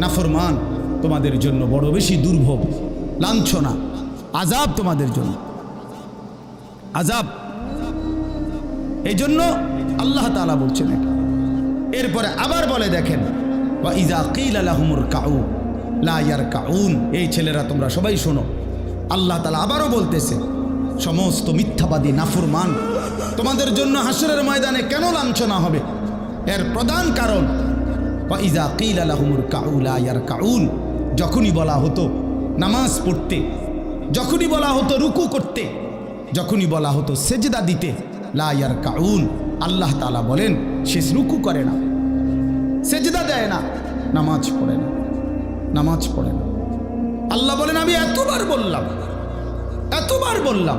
নাফরমান তোমাদের জন্য বড় বেশি দুর্ভোগ, লাঞ্ছনা আজাব তোমাদের জন্য। আজাব এই জন্য আল্লাহ তাআলা বলছেন এরপরে আবার বলে দেখেন বা ইজা কাউ কাউন এই ছেলেরা তোমরা সবাই শোনো। আল্লাহ তালা আবারও বলতেছে, সমস্ত মিথ্যাবাদী, নাফরমান, তোমাদের জন্য হাসরের ময়দানে কেন লাঞ্ছনা হবে? এর প্রধান কারণ ইজা ইয়ার যখনই বলা হতো নামাজ পড়তে, যখনই বলা হতো রুকু করতে, যখনই বলা হতো সেজদা দিতে, লা ইয়ার আল্লাহ তালা বলেন সে রুকু করে না। সেজদা দেয় না, নামাজ পড়ে না, নামাজ পড়ে না। আল্লাহ বলেন, আমি এতবার বললাম এতবার বললাম,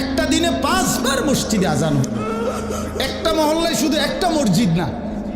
একটা দিনে পাঁচবার মসজিদে আজান একটা মহল্লায় শুধু একটা মসজিদ না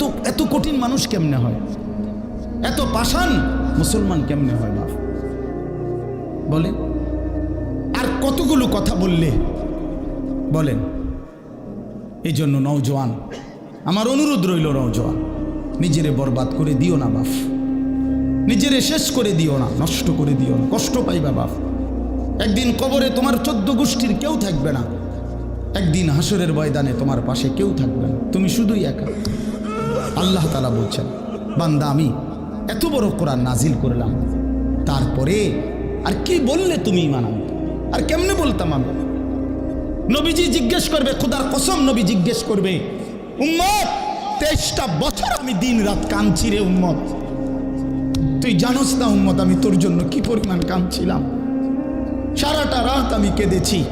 এত এত কঠিন মানুষ কেমনে হয়? এত পাষাণ মুসলমান কেমনে হয় বাপ? বলেন। আর কতগুলো কথা বললে? বলেন। এই জন্য নওজোয়ান, আমার অনুরোধ রইল নওজোয়ান, নিজেরে বরবাদ করে দিও না বাপ। নিজেরে শেষ করে দিও না, নষ্ট করে দিও না, কষ্ট পাইবা বাপ। একদিন কবরে তোমার চোদ্দ গোষ্ঠীর কেউ থাকবে না। একদিন হাসরের ময়দানে তোমার পাশে কেউ থাকবে না। তুমি শুধুই একা। আল্লাহ তালা বলছেন, বান্দা আমি এত বড় কোরআন নাজিল করলাম, তারপরে আর কি বললে তুমি আনতে? আর কেমনে বলতাম আমি? নবীজি জিজ্ঞেস করবে, খুদার কসম নবী জিজ্ঞেস করবে, উম্মত, তেইশটা বছর আমি দিন রাত কাঁদছি রে উম্মত। তুই জানোস না উম্মত, আমি তোর জন্য কি পরিমাণ কাঁদছিলাম? সারাটা রাত আমি কেঁদেছি,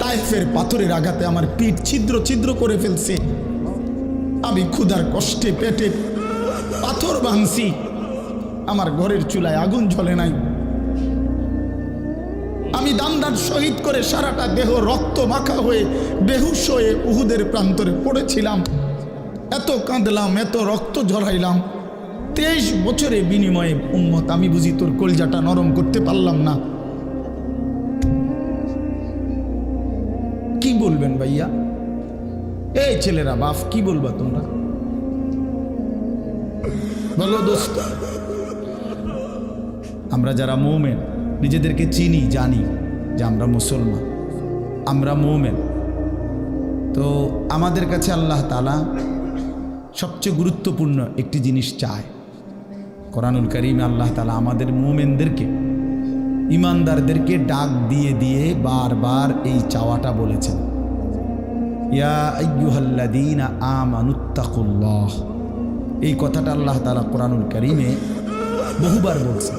তাইফের পাথরের আঘাতে আমার পিঠ ছিদ্র ছিদ্র করে ফেলছে। আমি ক্ষুধার কষ্টে পেটে পাথর ভাঙছি আমার ঘরের চুলায় আগুন জ্বলে নাই। আমি দামদার শহীদ করে সারাটা দেহ রক্ত মাখা হয়ে বেহুশ হয়ে উহুদের প্রান্তরে পড়েছিলাম। এত কাঁদলাম, এত রক্ত ঝরাইলাম। তেইশ বছরে বিনিময়ে উম্মত, আমি বুঝি তোর কলজাটা নরম করতে পারলাম না। কি বলবেন ভাইয়া? এই ছেলেরা বাপ কি বলবা তোমরা? বলো দোস্ত, আমরা যারা মৌমেন, নিজেদেরকে চিনি, জানি যে আমরা মুসলমান, আমরা মৌমেন। তো আমাদের কাছে আল্লাহ তালা সবচেয়ে গুরুত্বপূর্ণ একটি জিনিস চায়। কোরআনুল করিমে আল্লাহ তালা আমাদের মোমেনদেরকে, ইমানদারদেরকে ডাক দিয়ে দিয়ে বারবার এই চাওয়াটা বলেছেন। ইয়া আমানুত্তাকুল্লাহ। এই কথাটা আল্লাহ তাআলা কোরআনুল কারীমে বহুবার বলছেন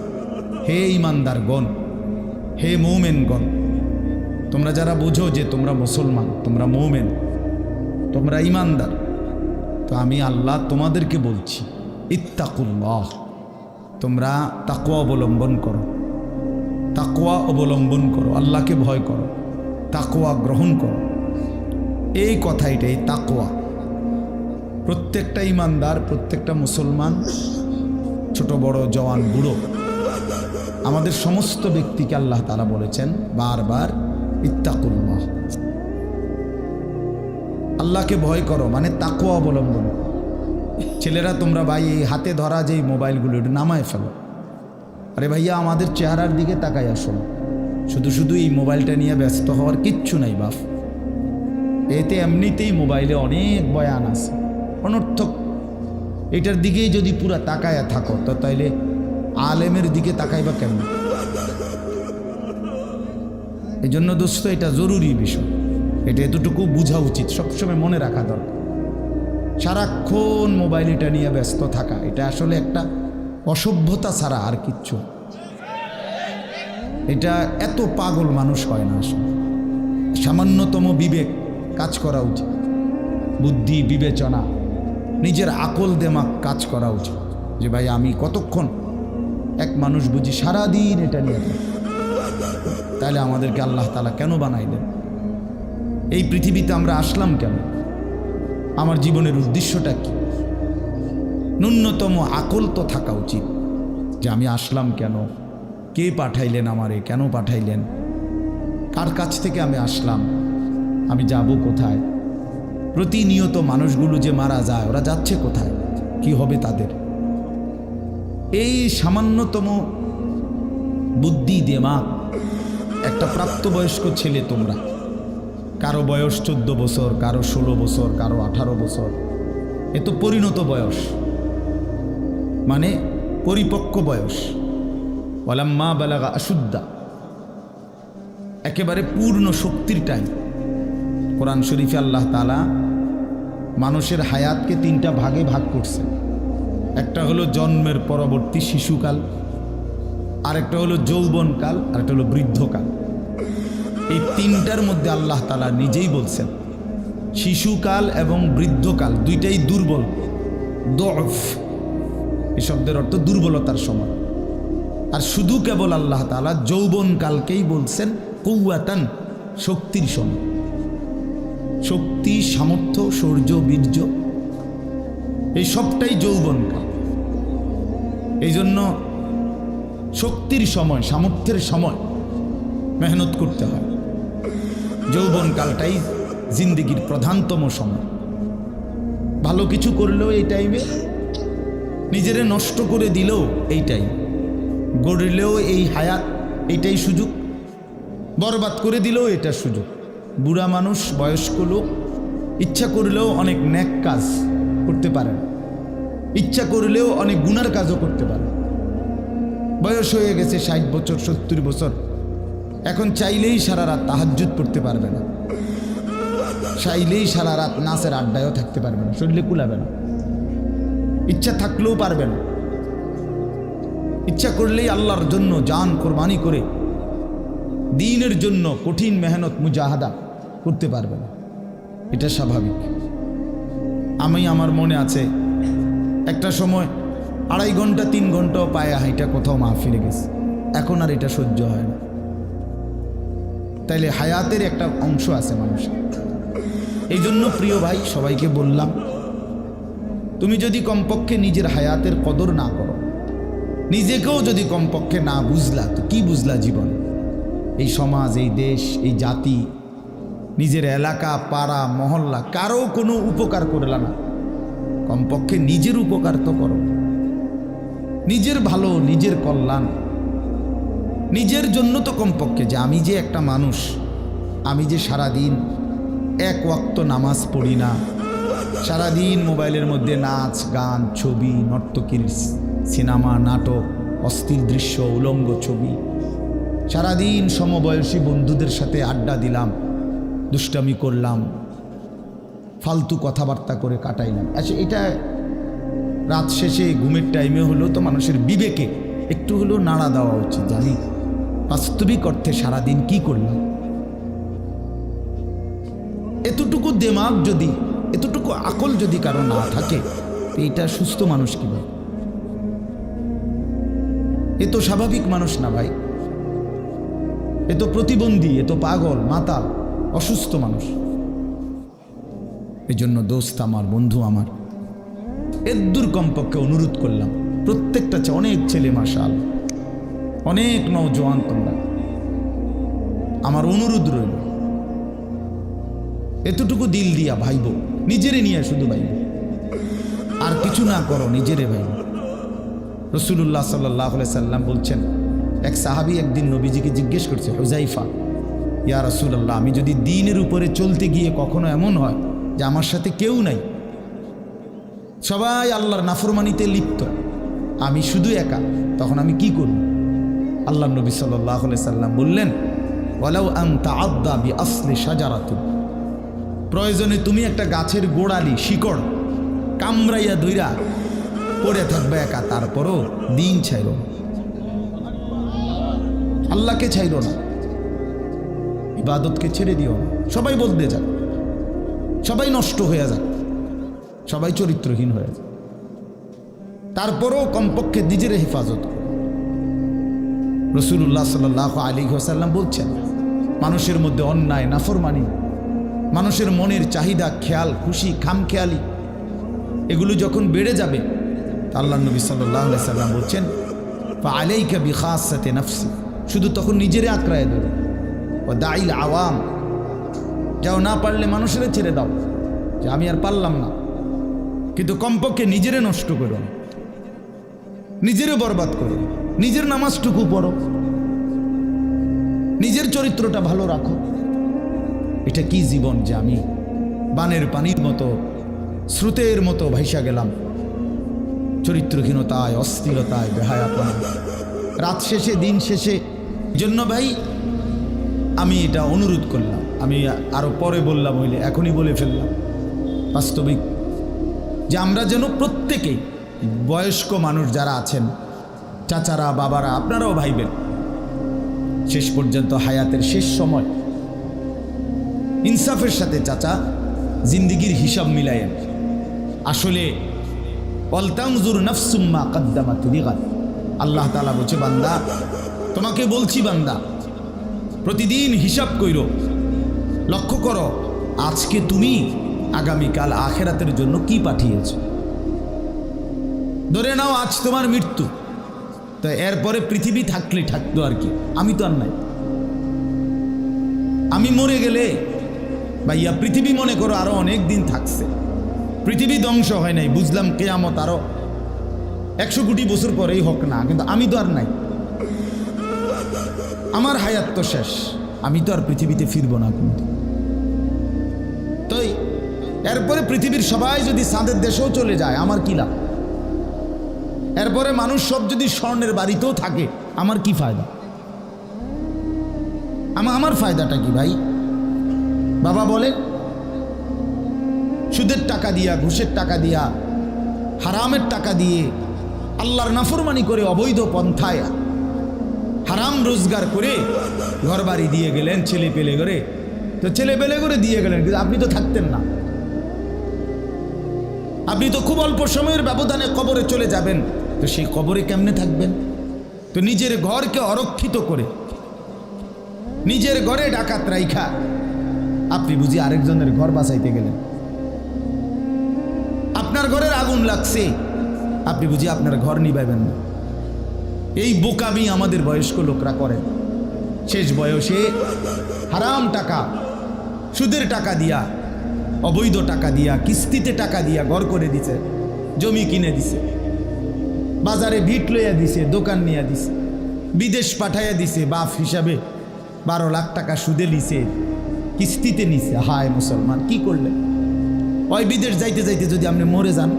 হে ইমানদারগণ হে মৌমেনগণ, তোমরা যারা বুঝো যে তোমরা মুসলমান, তোমরা মৌমেন, তোমরা ইমানদার তো আমি আল্লাহ তোমাদেরকে বলছি, ইত্তাকুল্লাহ, তোমরা তাকুয়া অবলম্বন করো। তাকুয়া অবলম্বন করো, আল্লাহকে ভয় করো। তাকুয়া গ্রহণ করো। এই কথা এটাই তাকুয়া প্রত্যেকটা ইমানদার, প্রত্যেকটা মুসলমান, ছোট, বড়, জওয়ান, বুড়ো, আমাদের সমস্ত ব্যক্তিকে আল্লাহ তারা বলেছেন বারবার, ইত্তাকুল্লাহ। আল্লাহকে ভয় করো মানে তাকুয়া অবলম্বন। ছেলেরা তোমরা ভাই, এই হাতে ধরা যে মোবাইলগুলো এটা নামায় ফেলো। আরে ভাইয়া, আমাদের চেহারার দিকে তাকাই আসো শুধু শুধু এই মোবাইলটা নিয়ে ব্যস্ত হওয়ার কিচ্ছু নাই বাপ এতে এমনিতেই মোবাইলে অনেক বয়ান আছে। অনর্থক। এটার দিকেই যদি পুরা তাকায়া থাকো, তো তাইলে আলেমের দিকে তাকাইবা কেমন? এই জন্য দোস্ত, এটা জরুরি বিষয়। এটা এতটুকু বোঝা উচিত, সবসময় মনে রাখা দরকার। সারাক্ষণ মোবাইল এটা নিয়ে ব্যস্ত থাকা, এটা আসলে একটা অসভ্যতা ছাড়া আর কিচ্ছু এটা এত পাগল মানুষ হয় না আসলে। সামান্যতম বিবেক। কাজ করা উচিত। বুদ্ধি, বিবেচনা, নিজের আকল দেমাক কাজ করা উচিত। যে ভাই, আমি কতক্ষণ এক মানুষ বুঝি সারাদিন এটা নিয়ে তাহলে আমাদেরকে আল্লাহ তালা কেন বানাই দেন এই পৃথিবীতে আমরা আসলাম কেন? আমার জীবনের উদ্দেশ্যটা কি? ন্যূনতম আকল তো থাকা উচিত যে আমি আসলাম কেন? কে পাঠাইলেন আমারে? কেন পাঠাইলেন? কার কাছ থেকে আমি আসলাম? আমি যাব কোথায়? প্রতিনিয়ত মানুষগুলো যে মারা যায়, ওরা যাচ্ছে কোথায়? কি হবে তাদের? এই সামান্যতম বুদ্ধি দেমাগ একটা প্রাপ্তবয়স্ক ছেলে তোমরা। কারও বয়স চোদ্দ বছর, কারও ষোলো বছর, কারও আঠারো বছর। এ তো পরিণত বয়স। মানে পরিপক্ক বয়স। ওলাম্মা বেলাগা আশুদ্ধা একেবারে পূর্ণ শক্তির টাইম কোরআন শরীফে আল্লাহ তালা মানুষের হায়াতকে তিনটা ভাগে ভাগ করছে। একটা হলো জন্মের পরবর্তী শিশুকাল, আরেকটা হলো যৌবনকাল, আরেকটা হলো বৃদ্ধকাল। এই তিনটার মধ্যে আল্লাহ তালা নিজেই বলছেন, শিশুকাল এবং বৃদ্ধকাল দুইটাই দুর্বল দফ এই শব্দের অর্থ দুর্বলতার সময় আর শুধু কেবল আল্লাহ তালা যৌবনকালকেই বলছেন কৌয়াতান শক্তির সময় শক্তি, সামর্থ্য, শৌর্য, বীর্য, এই সবটাই যৌবনকাল এই জন্য শক্তির সময়, সামর্থ্যের সময় মেহনত করতে হয়। যৌবনকালটাই জিন্দিগির প্রধানতম সময়। ভালো কিছু করলেও এই টাইমে নিজেরে নষ্ট করে দিলেও এই টাইম গড়লেও এই হায়াত এইটাই সুযোগ। বরবাদ করে দিলেও এটা সুযোগ। বুড়া মানুষ, বয়স্ক লোক, ইচ্ছা করলেও অনেক ন্যাক কাজ করতে পারে না। ইচ্ছা করলেও অনেক গুনার কাজও করতে পারে বয়স হয়ে গেছে ষাট বছর, সত্তর বছর। এখন চাইলেই সারা রাত তাহাজ্জুদ পড়তে পারবে না। চাইলেই সারা রাত নাচের আড্ডায়ও থাকতে পারবে না, শরীরে কুলাবে না। ইচ্ছা থাকলেও পারবে না। ইচ্ছা করলেই আল্লাহর জন্য জান কোরবানি করে, দিনের জন্য কঠিন মেহনত, মুজাহাদা করতে পারবে না। এটা স্বাভাবিক। আমি আমার মনে আছে, একটা সময় আড়াই ঘণ্টা, তিন ঘন্টাও পায়ে হাইটা কোথাও মা ফিরে গেছে। এখন আর এটা সহ্য হয় না। তাইলে হায়াতের একটা অংশ আছে মানুষের এই জন্য প্রিয় ভাই, সবাইকে বললাম, তুমি যদি কমপক্ষে নিজের হায়াতের কদর না করো, নিজেকেও যদি কমপক্ষে না বুঝলা, তো কি বুঝলা জীবন? এই সমাজ, এই দেশ, এই জাতি নিজের এলাকা, পাড়া, মহল্লা, কারও কোনো উপকার করলা না। কমপক্ষে নিজের উপকার তো করো। নিজের ভালো, নিজের কল্যাণ। নিজের জন্য তো কমপক্ষে যে আমি যে একটা মানুষ, আমি যে সারাদিন এক ওয়াক্ত নামাজ পড়ি না, সারাদিন মোবাইলের মধ্যে নাচ, গান, ছবি, নর্তকীর সিনেমা, নাটক, অস্থির দৃশ্য, উলঙ্গ ছবি, সারাদিন সমবয়সী বন্ধুদের সাথে আড্ডা দিলাম দুষ্টামি করলাম, ফালতু কথাবার্তা করে কাটাইলাম। আচ্ছা এটা রাত শেষে ঘুমের টাইমে হলো তো মানুষের বিবেকে একটু হলেও নাড়া দেওয়া উচিত, জানি। বাস্তবিক অর্থে সারাদিন কি করলাম? এতটুকু দেমাগ যদি, এতটুকু আকল যদি কারও না থাকে এটা সুস্থ মানুষ কি ভাই? এ তো স্বাভাবিক মানুষ না ভাই। এ তো প্রতিবন্ধী, এ তো পাগল, মাতাল। অসুস্থ মানুষ। এই জন্য দোস্ত আমার, বন্ধু আমার এদ্দুর কমপক্ষে অনুরোধ করলাম, প্রত্যেকটা অনেক ছেলে মাসাল অনেক নৌজওয়ান তোমরা। আমার অনুরোধ রইল, এতটুকু দিল দিয়া ভাইব, নিজেরে নিয়ে শুধু ভাইব। আর কিছু না করো, নিজেরে ভাইব। রসুল্লাহ সাল্লাহ সাল্লাম বলছেন, এক সাহাবি একদিন নবীজিকে জিজ্ঞেস করছে হুজাইফা ইয়া রসুল্লাহ আমি যদি দিনের উপরে চলতে গিয়ে কখনো এমন হয় যে আমার সাথে কেউ নাই? সবাই আল্লাহর নাফরমানিতে লিপ্ত। আমি শুধু একা, তখন আমি কি করব? আল্লাহ নবী সাল্লাহ সাল্লাম বললেন, ওয়ালাউ আন তাআদ্দা বি আসলি সাজারাতুন প্রয়োজনে তুমি একটা গাছের গোড়ালি, শিকড় কামড়াইয়া দইরা পড়ে থাকবে একা, তারপরও দিন ছাইল আল্লাহকে ছাইল না। ইবাদতকে ছেড়ে দিও। সবাই বলতে যাক। সবাই নষ্ট হয়ে যাক। সবাই চরিত্রহীন হয়ে যায় তারপরেও কমপক্ষে নিজের হেফাজত। রসুল্লাহ সাল আলী হোসাল্লাম বলছেন, মানুষের মধ্যে অন্যায়, নাফরমানি, মানুষের মনের চাহিদা, খেয়াল, খুশি, খামখেয়ালি, এগুলো যখন বেড়ে যাবে আল্লাহ নবী সাল্লাহ সাল্লাম বলছেন আলাইকা বি খাসাতে নফসি শুধু তখন নিজেরে আঁকড়ায় দেবে ও দাইল আওয়াম যাও না পারলে মানুষের ছেড়ে দাও। যে আমি আর পারলাম না। কিন্তু কমপক্ষে নিজেরে নষ্ট করো। নিজেরে বরবাদ করো। নিজের নামাজটুকু পড়ো। নিজের চরিত্রটা ভালো রাখো। এটা কি জীবন যে আমি বানের পানির মতো, স্রোতের মতো ভাইসা গেলাম? চরিত্রহীনতায়, অস্থিরতায়, বেহায়াপনা। রাত শেষে, দিন শেষে। জন্য ভাই আমি এটা অনুরোধ করলাম। আমি আরও পরে বললাম, হইলে এখনই বলে ফেললাম। বাস্তবিক যে আমরা যেন প্রত্যেকেই বয়স্ক মানুষ যারা আছেন, চাচারা, বাবারা, আপনারাও ভাইবেন, শেষ পর্যন্ত হায়াতের শেষ সময় ইনসাফের সাথে চাচা জিন্দিগির হিসাব মিলায়েন। আসলে অলতামজুর নফসুম্মা কদ্দামা তুলিগান আল্লাহ তালা বলছে, বান্দা, তোমাকে বলছি বান্দা প্রতিদিন হিসাব কইরো। লক্ষ্য করো, আজকে তুমি আগামীকাল আখেরাতের জন্য কি পাঠিয়েছ? ধরে নাও আজ তোমার মৃত্যু। তো এরপরে পৃথিবী থাকলে থাকতো আর কি। আমি তো আর নাই। আমি মরে গেলে, ভাইয়া, পৃথিবী মনে করো আরও অনেক দিন থাকছে। পৃথিবী ধ্বংস হয় নাই, বুঝলাম কেয়ামত আরও একশো কোটি বছর পরেই হোক না, কিন্তু আমি তো আর নাই। আমার হায়াত তো শেষ। আমি তো আর পৃথিবীতে ফিরবো না কিন্তু তাই, এরপরে পৃথিবীর সবাই যদি চাঁদের দেশেও চলে যায়, আমার কি লাভ? এরপরে মানুষ সব যদি স্বর্ণের বাড়িতেও থাকে, আমার কি ফায়দা? আমা, আমার ফায়দাটা কি ভাই? বাবা বলে, সুদের টাকা দিয়া, ঘুষের টাকা দিয়া, হারামের টাকা দিয়ে, আল্লাহর নাফরমানি করে অবৈধ পন্থায় হারাম রোজগার করে ঘর বাড়ি দিয়ে গেলেন, ছেলে পেলে করে। তো ছেলে পেলে করে দিয়ে গেলেন, কিন্তু আপনি তো থাকতেন না। আপনি তো খুব অল্প সময়ের ব্যবধানে কবরে চলে যাবেন। তো সেই কবরে কেমনে থাকবেন? তো নিজের ঘরকে অরক্ষিত করে। নিজের ঘরে ডাকাত রাইখা। আপনি বুঝি আরেকজনের ঘর বাঁচাইতে গেলেন। আপনার ঘরের আগুন লাগছে। আপনি বুঝি আপনার ঘর নিবাইবেন না। এই বোকামি আমাদের বয়স্ক লোকরা করেন শেষ বয়সে হারাম টাকা, সুদের টাকা দিয়া, অবৈধ টাকা দিয়া, কিস্তিতে টাকা দিয়া ঘর করে দিছে, জমি কিনে দিছে, বাজারে ভিট লইয়া দিছে, দোকান নিয়ে দিছে, বিদেশ পাঠাইয়া দিছে, বাপ হিসাবে বারো লাখ টাকা সুদে নিছে, কিস্তিতে নিছে। হায় মুসলমান, কি করলেন? ওই বিদেশ যাইতে যাইতে যদি আপনি মরে যান,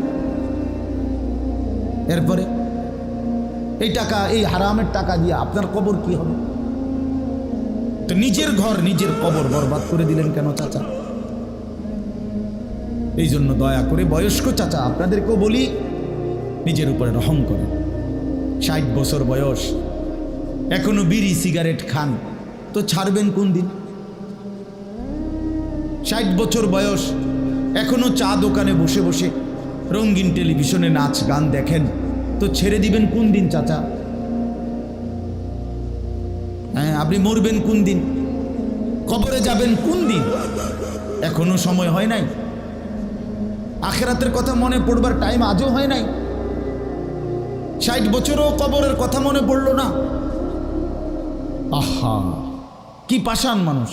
এরপরে এই টাকা, এই হারামের টাকা দিয়ে আপনার কবর কি হবে? তো নিজের ঘর, নিজের কবর বরবাদ করে দিলেন কেন চাচা? এই জন্য দয়া করে বয়স্ক চাচা, আপনাদেরকেও বলি, নিজের উপরে রহম করেন। ষাট বছর বয়স, এখনও বিড়ি, সিগারেট খান। তো ছাড়বেন কোন দিন? ষাট বছর বয়স, এখনও চা দোকানে বসে বসে রঙিন টেলিভিশনে নাচ, গান দেখেন। তো ছেড়ে দিবেন কোন দিন, চাচা? হ্যাঁ আপনি মরবেন কোন দিন? কবরে যাবেন কোন দিন? এখনও সময় হয় নাই। আখেরাতের কথা মনে পড়বার টাইম আজও হয় নাই। ষাট বছরও কবরের কথা মনে পড়ল না। আহা, কি পাষাণ মানুষ।